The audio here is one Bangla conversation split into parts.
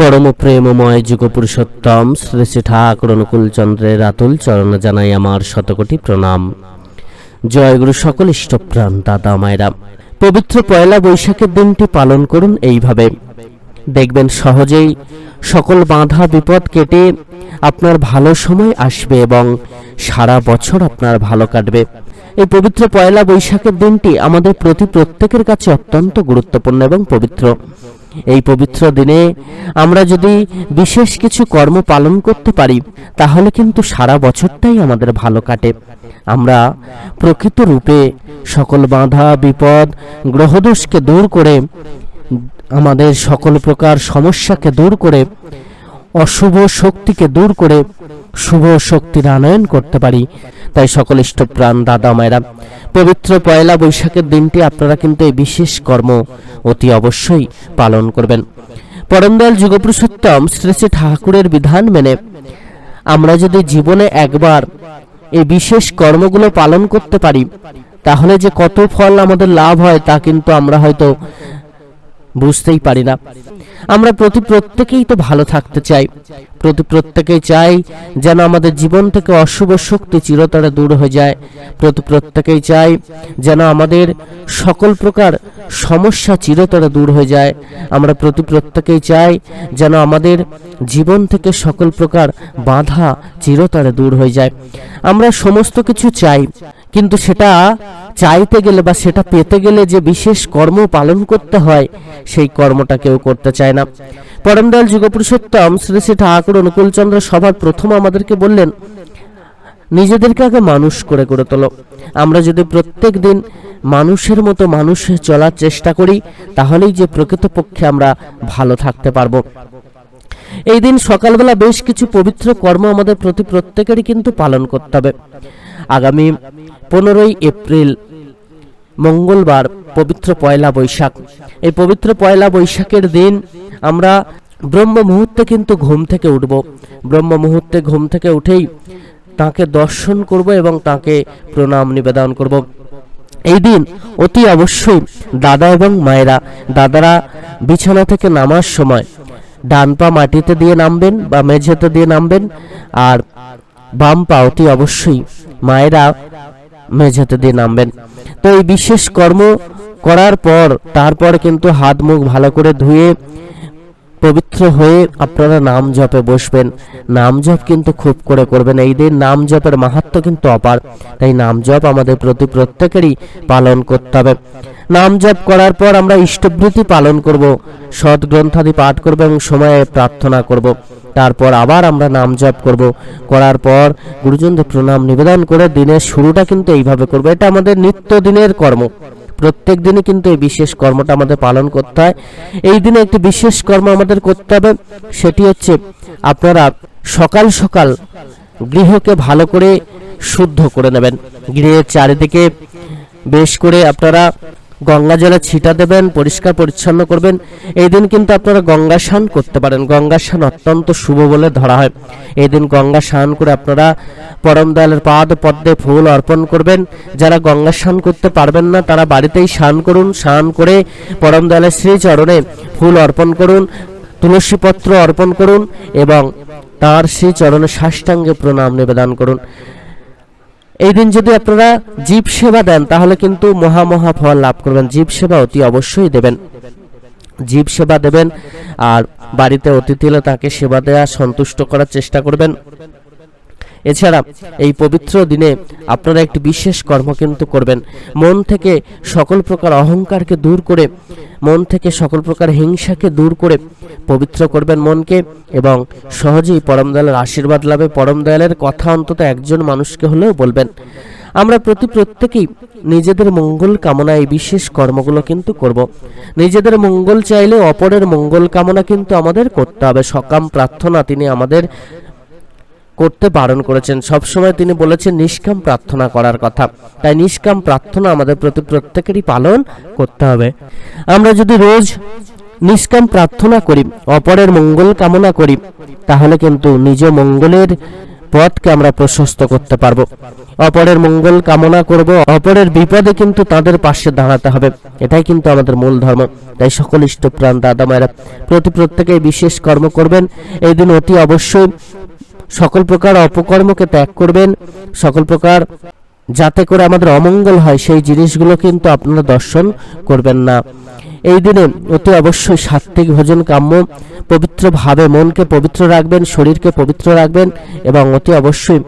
পরম প্রেমময় যুগ পুরুষোত্তম শ্রী চন্দ্রের আতুল চরণ জানাই আমার শতকোটি প্রণাম। জয়গুরু সকল ইষ্টপ্রাণ দাদা মায়েরা। পবিত্র পয়লা বৈশাখের দিনটি পালন করুন এইভাবে। দেখবেন সহজেই সকল বাধা, বিপদ কেটে আপনার ভালো সময় আসবে এবং সারা বছর আপনার ভালো কাটবে। এই পবিত্র পয়লা বৈশাখের দিনটি আমাদের প্রতি প্রত্যেকের কাছে অত্যন্ত গুরুত্বপূর্ণ এবং পবিত্র। এই পবিত্র দিনে আমরা যদি বিশেষ কিছু কর্ম পালন করতে পারি, তাহলে কিন্তু সারা বছরটাই আমাদের ভালো কাটে। আমরা প্রকৃত রূপে সকল বাধা, বিপদ, গ্রহদোষকে দূর করে, আমাদের সকল প্রকার সমস্যাকে দূর করে, অশুভ শক্তিকে দূর করে শুভ শক্তির আনয়ন করতে পারি। তাই সকল ইষ্টপ্রাণ দাদা মায়েরা, পবিত্র পয়লা বৈশাখের দিনটি আপনারা কিন্তু এই বিশেষ কর্ম অতি অবশ্যই পালন করবেন। পরমদয়াল যুগপুরুষোত্তম শ্রী শ্রী ঠাকুরের বিধান মেনে আমরা যদি জীবনে একবার এই বিশেষ কর্মগুলো পালন করতে পারি, তাহলে যে কত ফল আমাদের লাভ হয় তা কিন্তু আমরা হয়তো বুঝতেই পারি না। আমরা প্রতি প্রত্যেকেই তো ভালো থাকতে চাই। প্রতি প্রত্যেকেই চাই যেন আমাদের জীবন থেকে অশুভ শক্তি চিরতরে দূর হয়ে যায়। প্রতি প্রত্যেকেই চাই যেন আমাদের সকল প্রকার সমস্যা চিরতরে দূর হয়ে যায়। আমরা প্রতি প্রত্যেকেই চাই যেন আমাদের জীবন থেকে সকল প্রকার বাধা চিরতরে দূর হয়ে যায়। আমরা সমস্ত কিছু চাই। কিন্তু সেটা চাইতে গেলে বা সেটা পেতে গেলে যে বিশেষ কর্ম পালন করতে হয়, সেই কর্মটা কেউ করতে চায় না। পরমদয়াল যুগপুরুষোত্তম শ্রী শ্রী ঠাকুর অনুকূলচন্দ্র সবার প্রথম আমাদেরকে বললেন, নিজেদেরকে আগে মানুষ করে করে তোলো। আমরা যদি প্রত্যেক দিন মানুষের মতো মানুষ চলার চেষ্টা করি, তাহলেই যে প্রকৃতপক্ষে আমরা ভালো থাকতে পারব। এই দিন সকালবেলা বেশ কিছু পবিত্র কর্ম আমাদের প্রতি প্রত্যেকেরই কিন্তু পালন করতে হবে। আগামী পনেরোই এপ্রিল, মঙ্গলবার পবিত্র পয়লা বৈশাখ। এই পবিত্র পয়লা বৈশাখের দিন আমরা ব্রহ্ম মুহূর্তে কিন্তু ঘুম থেকে উঠব। ব্রহ্ম মুহূর্তে ঘুম থেকে উঠেই তাকে দর্শন করব এবং তাকে প্রণাম নিবেদন করব। এই দিন অতি অবশ্যই দাদা এবং মায়েরা, দাদারা বিছানা থেকে নামার সময় ডান পা মাটিতে দিয়ে নামবেন বা মেঝেতে দিয়ে নামবেন, আর বাম পা অতি অবশ্যই মায়েরা মেঝেতে দিয়ে নামবেন। তো এই বিশেষ কর্ম করার পর, তারপর কিন্তু হাত মুখ ভালো করে ধুয়ে পবিত্র হয়ে আপনারা নাম জপে বসবেন। নাম জপ কিন্তু খুব করে করবেন। এই দিন নাম জপের মাহাত্ম কিন্তু অপার। তাই নাম জপ আমাদের প্রতি প্রত্যেকেরই পালন করতে হবে। নাম জপ করার পর আমরা ইষ্টবৃত্তি পালন করব, সৎ গ্রন্থাদি পাঠ করব এবং সময়ে প্রার্থনা করব। তারপর আবার আমরা নাম জপ করব। করার পর গুরুজনদের প্রণাম, নিবেদন করে দিনের শুরুটা কিন্তু এইভাবে করব। এটা আমাদের নিত্য দিনের কর্ম। প্রত্যেক দিনই কিন্তু এই বিশেষ কর্মটা আমাদের পালন করতে হয়। এই দিনে একটি বিশেষ কর্ম আমাদের করতে হবে, সেটি হচ্ছে আপনারা সকাল সকাল গৃহকে ভালো করে শুদ্ধ করে নেবেন। গৃহের চারিদিকে বেশ করে আপনারা গঙ্গা জলে ছিটা দেবেন, পরিষ্কার পরিচ্ছন্ন করবেন। এই দিন কিন্তু আপনারা গঙ্গা স্নান করতে পারেন। গঙ্গা স্নান অত্যন্ত শুভ বলে ধরা হয়। এই দিন গঙ্গা স্নান করে আপনারা পরম দয়ালের পাদ পদ্মে ফুল অর্পণ করবেন। যারা গঙ্গা স্নান করতে পারবেন না, তারা বাড়িতেই স্নান করুন। স্নান করে পরম দয়ালের শ্রীচরণে ফুল অর্পণ করুন, তুলসী পত্র অর্পণ করুন এবং তার শ্রী চরণে সাষ্টাঙ্গে প্রণাম নিবেদন করুন। এই দিন যদি আপনারা জীব সেবা দেন, তাহলে কিন্তু মহা মহা ফল লাভ করবেন। জীব সেবা অতি অবশ্যই দেবেন। জীব সেবা দেবেন আর বাড়িতে অতিথি এলে তাকে সেবা দেওয়া সন্তুষ্ট করার চেষ্টা করবেন। এছাড়া এই পবিত্র দিনে আপনারা একটি বিশেষ কর্ম কিন্তু করবেন। মন থেকে সকল প্রকার অহংকারকে দূর করে, মন থেকে সকল প্রকার হিংসাকে দূর করে পবিত্র করবেন মনকে এবং সহজেই পরম দয়ালের আশীর্বাদ লাভে পরম দয়ালের কথা অন্তত একজন মানুষকে হলেও বলবেন। আমরা প্রতি প্রত্যেকেই নিজেদের মঙ্গল কামনা এই বিশেষ কর্মগুলো কিন্তু করব। নিজেদের মঙ্গল চাইলে অপরের মঙ্গল কামনা কিন্তু আমাদের করতে হবে। সকাম প্রার্থনা তিনি আমাদের করতে বারণ করেছেন। সবসময় তিনি বলেছেন, নিষ্কাম প্রার্থনা করার কথা। তাই নিষ্কাম প্রার্থনা আমাদের প্রতি প্রত্যেকেরই পালন করতে হবে। আমরা যদি রোজ নিষ্কাম প্রার্থনা করি, অপরের মঙ্গল কামনা করি, তাহলে কিন্তু নিজ মঙ্গলের পথকে আমরা প্রশস্ত করতে পারব। অপরের মঙ্গল কামনা করব, অপরের বিপদে কিন্তু তাদের পাশে দাঁড়াতে হবে। এটাই কিন্তু আমাদের মূল ধর্ম। তাই সকল ইষ্টপ্রাণ দাদা মায়েরা প্রতি প্রত্যেকে বিশেষ কর্ম করবেন। এই দিন অতি অবশ্যই সকল প্রকার অপকর্মকে ত্যাগ করবেন, সকল প্রকার যাতে করে আমাদের অমঙ্গল হয়, সেই জিনিসগুলো কিন্তু আপনারা দর্শন করবেন না। এই দিনে অতি অবশ্যই সাত্ত্বিক ভোজন কাম্য পবিত্রভাবে মনকে পবিত্র রাখবেন, শরীরকে পবিত্র রাখবেন এবং অতি অবশ্যই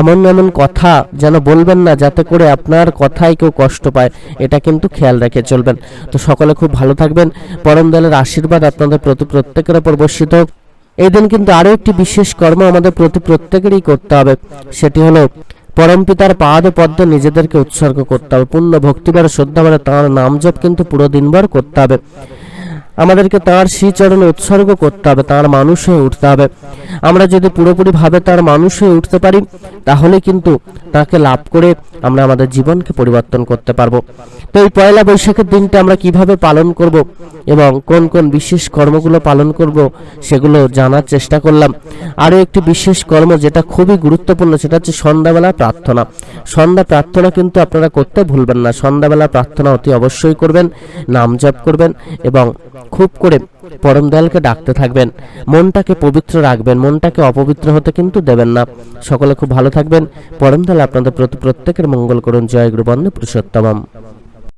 এমন এমন কথা যেন বলবেন না, যাতে করে আপনার কথায় কেউ কষ্ট পায়, এটা কিন্তু খেয়াল রেখে চলবেন। তো সকলে খুব ভালো থাকবেন। পরম দলের আশীর্বাদ আপনাদের প্রতি প্রত্যেকের ওপর বর্ষিত হোক। এই দিন কিন্তু আরও একটি বিশেষ কর্ম আমাদের প্রতি প্রত্যেকেরই করতে হবে। সেটি হলো পরম পিতার পাদ পদ্মে নিজেদেরকে উৎসর্গ করতে হবে। পূর্ণ ভক্তিবার শ্রদ্ধা মানে তাঁর নাম জপ কিন্তু পুরো দিনভর করতে হবে। আমাদেরকে তাঁর শ্রীচরণে উৎসর্গ করতে হবে, তাঁর মানুষ হয়ে উঠতে হবে। আমরা যদি পুরোপুরি ভাবে তার মানুষ হয়ে উঠতে পারি, তাহলে কিন্তু তাকে লাভ করে আমরা আমাদের জীবনকে পরিবর্তন করতে পারব। তো এই পয়লা বৈশাখের দিনটা আমরা কীভাবে পালন করব এবং কোন কোন বিশেষ কর্মগুলো পালন করব, সেগুলো জানার চেষ্টা করলাম। আরও একটি বিশেষ কর্ম যেটা খুবই গুরুত্বপূর্ণ, সেটা হচ্ছে সন্ধ্যাবেলা প্রার্থনা। সন্ধ্যা প্রার্থনা কিন্তু আপনারা করতে ভুলবেন না। সন্ধ্যাবেলা প্রার্থনা অতি অবশ্যই করবেন, নাম জপ করবেন এবং খুব করে পরম দয়ালকে ডাকতে থাকবেন। মনটাকে পবিত্র রাখবেন, মনটাকে অপবিত্র হতে কিন্তু দেবেন না। সকলে খুব ভালো থাকবেন। পরম দয়াল আপনাদের প্রতি প্রত্যেকের মঙ্গল করুন। জয় গুরু বন্দে পুরুষোত্তমম।